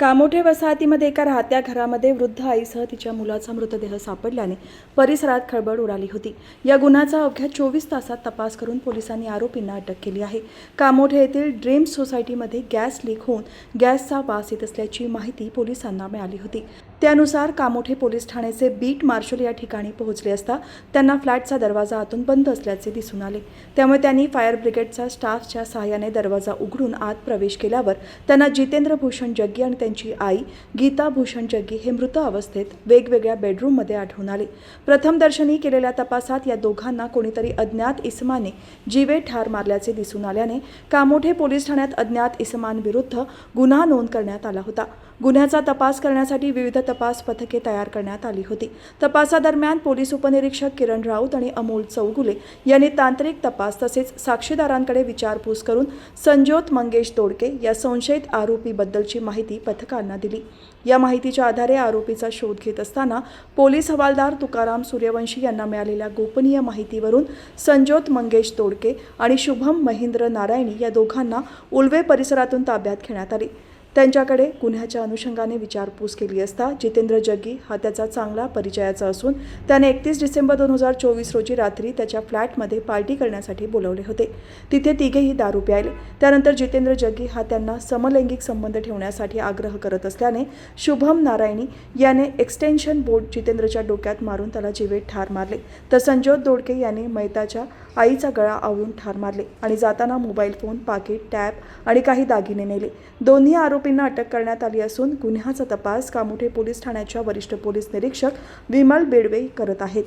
कामोठे वसाहतीमध्ये एका राहत्या घरामध्ये वृद्ध आईसह तिच्या मुलाचा मृतदेह सापडल्याने परिसरात खळबळ उडाली होती. या गुन्ह्याचा अवघ्या चोवीस तासात तपास करून पोलिसांनी आरोपींना अटक केली आहे. कामोठे येथील ड्रीम्स सोसायटीमध्ये गॅस लीक होऊन गॅसचा वास येत असल्याची माहिती पोलिसांना मिळाली होती. त्यानुसार कामोठे पोलीस ठाण्याचे बीट मार्शल या ठिकाणी पोहोचले असता त्यांना फ्लॅटचा दरवाजा आतून बंद असल्याचे दिसून आले. त्यामुळे त्यांनी फायर ब्रिगेडचा स्टाफच्या सहाय्याने दरवाजा उघडून आत प्रवेश केल्यावर त्यांना जितेंद्र भूषण जग्गी आणि त्यांची आई गीता भूषण जग्गी हे मृत अवस्थेत वेगवेगळ्या बेडरूममध्ये आढळून आले. प्रथमदर्शनी केलेल्या तपासात या दोघांना कोणीतरी अज्ञात इसमाने जीवे ठार मारल्याचे दिसून आल्याने कामोठे पोलीस ठाण्यात अज्ञात इसमांविरुद्ध गुन्हा नोंद करण्यात आला होता. गुन्ह्याचा तपास करण्यासाठी विविध तपास पथके तयार करण्यात आली होती. तपासादरम्यान पोलीस उपनिरीक्षक किरण राऊत आणि अमोल चौगुले यांनी तांत्रिक तपास तसेच साक्षीदारांकडे विचारपूस करून संजोत मंगेश दोडके या संशयित आरोपीबद्दलची माहिती पथकांना दिली. या माहितीच्या आधारे आरोपीचा शोध घेत असताना पोलीस हवालदार तुकाराम सूर्यवंशी यांना मिळालेल्या गोपनीय माहितीवरून संजोत मंगेश तोडके आणि शुभम महेंद्र नारायणी या दोघांना उल्वे परिसरातून ताब्यात घेण्यात आली. त्यांच्याकडे गुन्ह्याच्या अनुषंगाने विचारपूस केली असता जितेंद्र जग्गी हा त्याचा चांगला परिचयाचा असून त्याने एकतीस डिसेंबर दोन हजार चोवीस रोजी रात्री त्याच्या फ्लॅटमध्ये पार्टी करण्यासाठी बोलवले होते. तिथे तिघेही दारू प्यायले. त्यानंतर जितेंद्र जग्गी हा त्यांना समलैंगिक संबंध ठेवण्यासाठी आग्रह करत असल्याने शुभम नारायणी याने एक्सटेन्शन बोर्ड जितेंद्रच्या डोक्यात मारून त्याला जीवेत ठार मारले. तर संजोत दोडके याने मैताच्या आईचा गळा आवळून ठार मारले आणि जाताना मोबाईल फोन पाकिट टॅब आणि काही दागिने नेले. दोन्ही आरोप आरोपींना अटक करण्यात आली असून गुन्ह्याचा तपास कामोठे पोलीस ठाण्याच्या वरिष्ठ पोलीस निरीक्षक विमल बेडवे करत आहेत.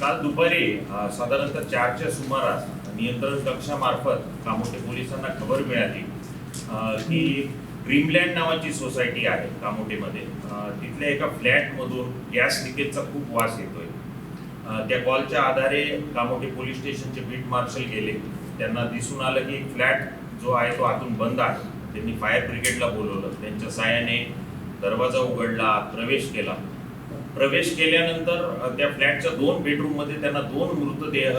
काल दुपारी साधारणतः चारच्या सुमारास नियंत्रण कक्षामार्फत कामोठे पोलिसांना खबर मिळाली की ड्रीमलँड नावाची सोसायटी आहे कामोठेमध्ये. तिथल्या एका फ्लॅटमधून गॅस लिकेजचा खूप वास येतोय. त्या कॉलच्या आधारे कामोठे पोलीस स्टेशनचे बीट मार्शल गेले. त्यांना दिसून आलं की फ्लॅट जो आहे तो आतून बंद आहे. त्यांनी फायर ब्रिगेडला बोलवलं. त्यांच्या सहाय्याने दरवाजा उघडला प्रवेश केला. प्रवेश केल्यानंतर त्या फ्लॅटच्या दोन बेडरूममध्ये त्यांना दोन मृतदेह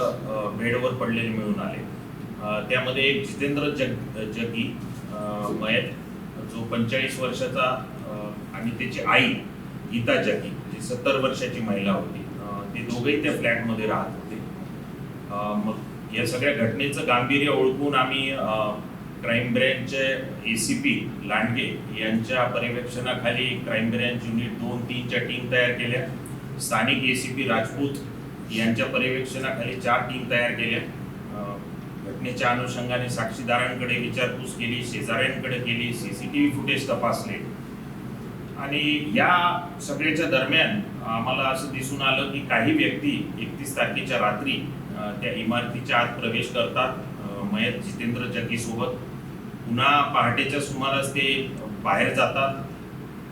बेडवर पडलेले मिळून आले. त्यामध्ये एक जितेंद्र जग जगी मयत जो पंचेचाळीस वर्षाचा आणि त्याची आई गीता जगी जी सत्तर वर्षाची महिला होती. ते दोघेही त्या फ्लॅटमध्ये राहत होते. मग या सगळ्या घटनेचं गांभीर्य ओळखून आम्ही क्राईम ब्रँचचे ए सी पी लांडगे यांच्या पर्यवेक्षणाखाली क्राईम ब्रँच युनिट दोन तीनच्या टीम तयार केल्या. स्थानिक ए सी पी राजपूत यांच्या पर्यवेक्षणाखाली चार टीम तयार केल्या. घटनेच्या अनुषंगाने साक्षीदारांकडे विचारपूस केली शेजाऱ्यांकडे केली C C T V footage तपासले. आणि या सगळ्याच्या दरम्यान आम्हाला असं दिसून आलं की काही व्यक्ती एकतीस तारखेच्या रात्री त्या इमारतीच्या आत प्रवेश करतात मयत जितेंद्र जग्गी पुन्हा पहाटेच्या सुमारास ते बाहेर जातात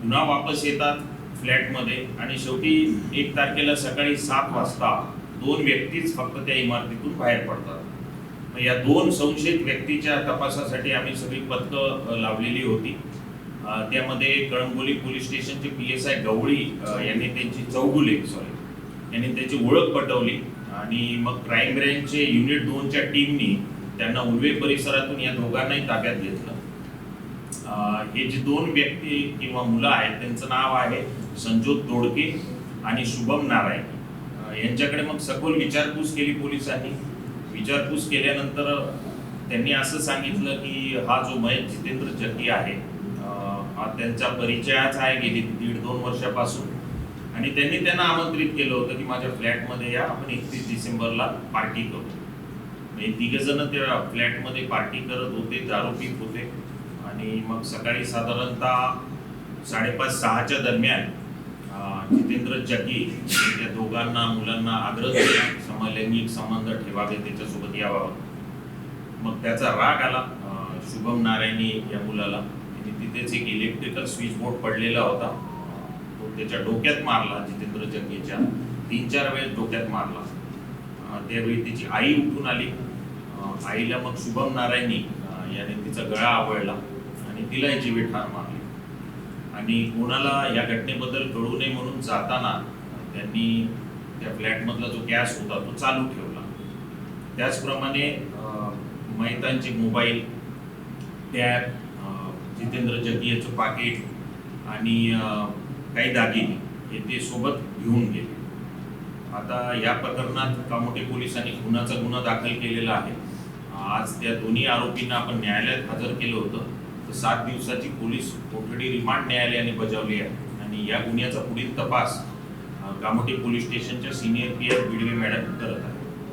पुन्हा वापस येतात फ्लॅटमध्ये आणि शेवटी एक तारखेला सकाळी सात वाजता दोन व्यक्तीच फक्त त्या इमारतीतून बाहेर पडतात. मग या दोन संशयित व्यक्तीच्या तपासासाठी आम्ही सगळी पथकं लावलेली होती. त्यामध्ये कळंबोली पोलीस स्टेशनचे पी एस आय गवळी यांनी त्यांची चौगुले सॉरी यांनी त्याची ओळख पटवली. आणि मग क्राईम ब्रँचचे युनिट दोनच्या टीमनी त्यांना उर्वे परिसरातून या दोघांनाही ताब्यात घेतलं. हे जे दोन व्यक्ती किंवा मुलं आहेत त्यांचं नाव आहे संजोत दोडके आणि शुभम नारायण. यांच्याकडे मग सखोल विचारपूस केली पोलिसांनी. विचारपूस केल्यानंतर त्यांनी असं सांगितलं की हा जो मयत जितेंद्र जग्गी आहे हा त्यांचा परिचयाच आहे गेली दीड दोन वर्षापासून. आणि त्यांनी त्यांना आमंत्रित केलं होतं की माझ्या फ्लॅटमध्ये या आपण एकतीस डिसेंबरला पार्टी करू. म्हणजे तिघे जण त्या फ्लॅटमध्ये पार्टी करत होते दारू पीत होते. आणि मग सकाळी साधारणतः साडेपाच सहाच्या दरम्यान जितेंद्र जगी त्या दोघांना मुलांना आग्रह केला समलैंगिक संबंध ठेवावे त्याच्यासोबत याबाबत मग त्याचा राग आला शुभम नारायणी या मुलाला. तिथेच एक इलेक्ट्रिकल स्विच बोर्ड पडलेला होता. त्याच्या डोक्यात मारला जितेंद्र जंगेच्या तीन चार वेळेस डोक्यात मारला. त्यावेळी तिची आई उठून आली. आईला मग शुभम नारायणी याने तिचा गळा आवळला आणि तिलाही जीवे ठार मारली. आणि कोणाला या घटनेबद्दल कळू नये म्हणून जाताना त्यांनी त्या फ्लॅटमधला जो गॅस होता तो चालू ठेवला. त्याचप्रमाणे मैतांची महितांचे मोबाईल टॅब जितेंद्र जगियाचं पाकिट आणि काही दागिने हे ते सोबत घेऊन गेले. आता या प्रकरणात कामोठे पोलिसांनी खुनाचा गुन्हा दाखल केलेला आहे. आज त्या दोन्ही आरोपींना आपण न्यायालयात हजर केलं होतं. तर सात दिवसाची पोलीस कोठडी रिमांड न्यायालयाने बजावली आहे. आणि या गुन्ह्याचा पुढील तपास कामोटे कामोठे पोलीस स्टेशनच्या senior P F Bidwe madam करत आहेत.